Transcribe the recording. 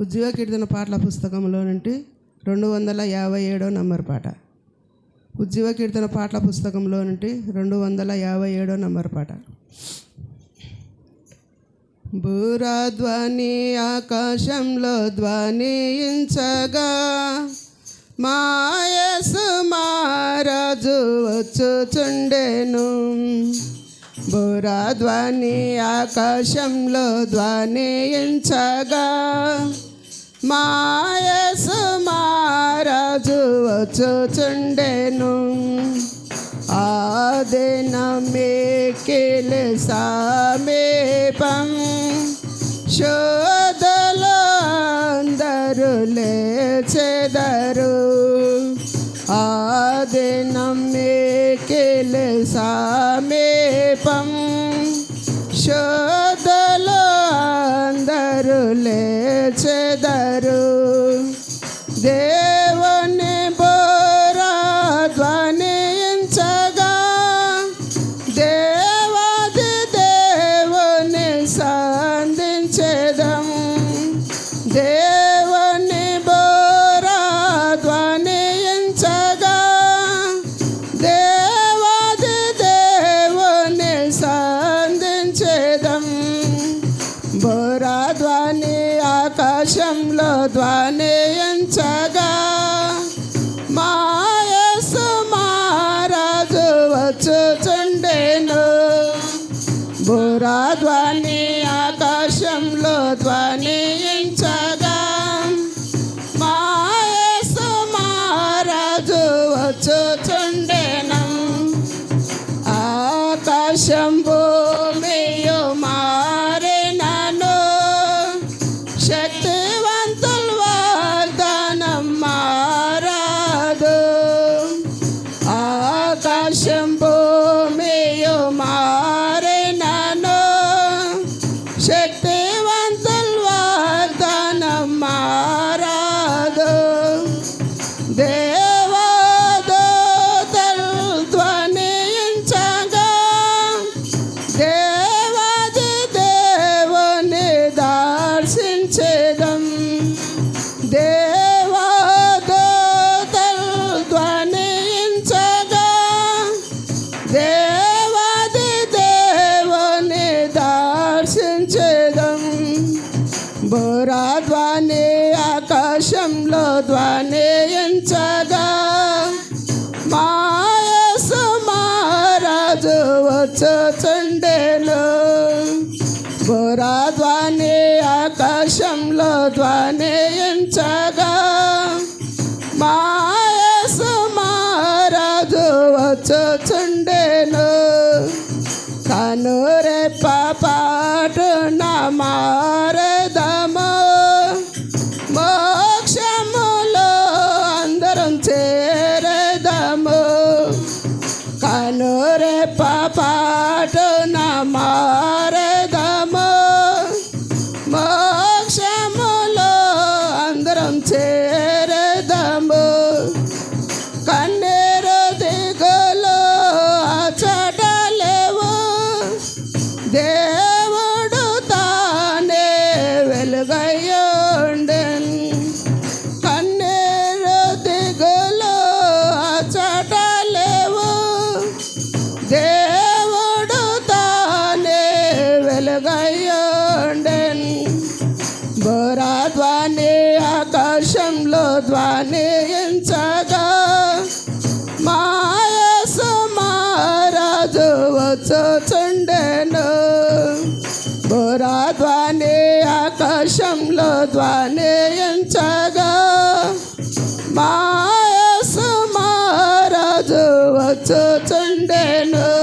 ఉద్యోగ కీర్తన పాటల పుస్తకంలో నుండి రెండు వందల యాభై ఏడో నంబర్ పాట. ఉద్యోగ కీర్తన పాటల పుస్తకంలో నుండి రెండు వందల యాభై ఏడో నంబర్ పాట. బూరాధ్వని ఆకాశంలో ధ్వనించగా మాయసు మారాజు వచ్చుచుండెను. బురాధ్వని ఆకాశంలో ధ్వనించగా మాయసు మారాజు వచ్చుచుండెను. ఆదినమేకిల్ సమీపం శోధలో అందరు లేచెదరు. ఆదినమేకిల్ సా దేవుని బోరా ధ్వనించగా. దేవాది దేవుని సంధించేదం దేవుని బోరా ధ్వనించగా. దేవాది దేవుని సంధించేదం బోరా ధ్వని ఆకాశంలో ధ్వనించగా. Shambhu. దేవాది దేవుని దర్శించేదం. బోరా ధ్వని ఆకాశంలో ధ్వనించగా. మాయసు మహారాజు వచ్చుచుండెను బోరా ధ్వని ఆకాశంలో ధ్వనించగా. మారదము? మోక్షములో అందరం చేరదము? కనురే పాపాటు మారదము వెలుగయ్యోండెన్. బోరా ధ్వని ఆకాశంలో ధ్వనించగా. మాయసు మహారాజు వచ్చుచుండెను. బోరా ధ్వని ఆకాశంలో ధ్వనించగా. మాయసు మహారాజు వచ్చుచుండెను.